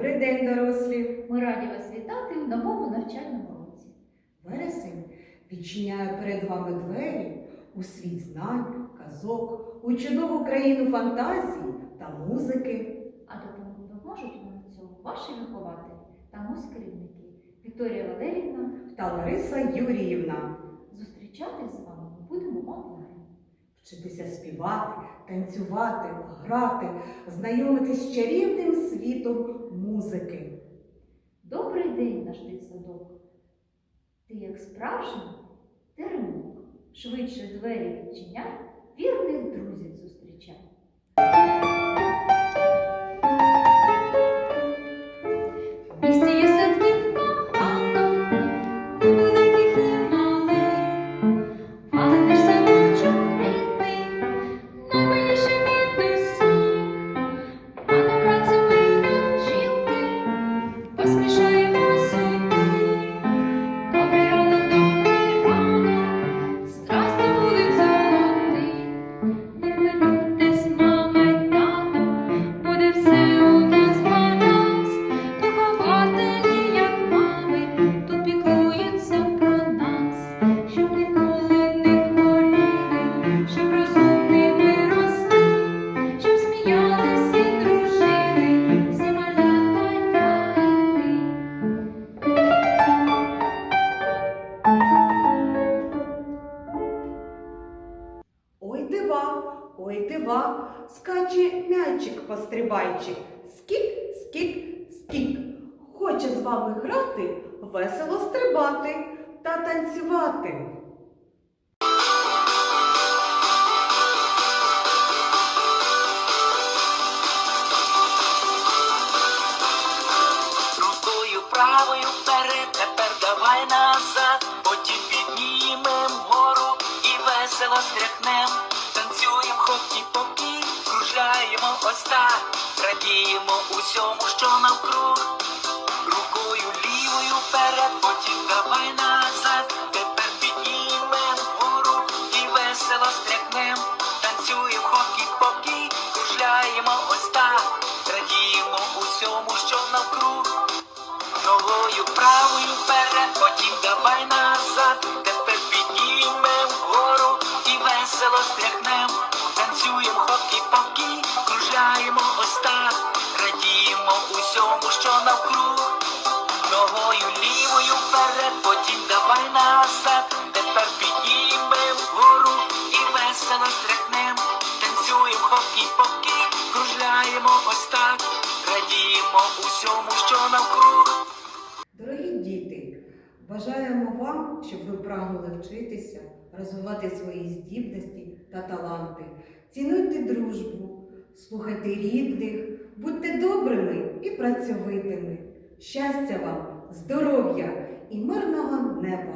Добрий день, дорослі! Ми раді вас вітати у новому навчальному році. Вересень відчиняє перед вами двері у світ знань, казок, у чудову країну фантазії та музики. А допом- допоможуть вам цьому ваші вихователі та музкерівники Вікторія Валерівна. Та Лариса Юріївна Зустрічатись з вами ми будемо. Вчитися співати, танцювати, грати, знайомитись з чарівним світом музики. Добрий день, наш дитсадок. Ти як справжній теремок. Швидше двері відчиняй, вірних друзів ой дива, скаче м'ячик пострибайчик. Скік, скік, скік. Хоче з вами грати, весело стрибати та танцювати. Рукою правою вперед, тепер давай назад, потім піднімем вгору і весело стряхнем. Поки, кружляємо ось так, радіємо усьому, що навкруг. Рукою лівою вперед, потім давай назад, тепер піднімем вгору і весело стряхнем. Танцюєм хокі поки, кружляємо ось так, радіємо усьому, що навкруг. Ногою правою вперед, потім давай назад, тепер піднімем вгору і весело стряхнем. Хокі-покі, кружляємо ось так, радіємо усьому, що навкруг. Ногою лівою вперед, потім давай назад, тепер піднімем вгору і весело стряхнем. Танцюєм хокі-покі, кружляємо ось так, радіємо усьому, що навкруг. Дорогі діти, бажаємо вам, щоб ви прагнули вчитися, розвивати свої здібності та таланти. Цінуйте дружбу, слухайте рідних, будьте добрими і працьовитими. Щастя вам, здоров'я і мирного неба.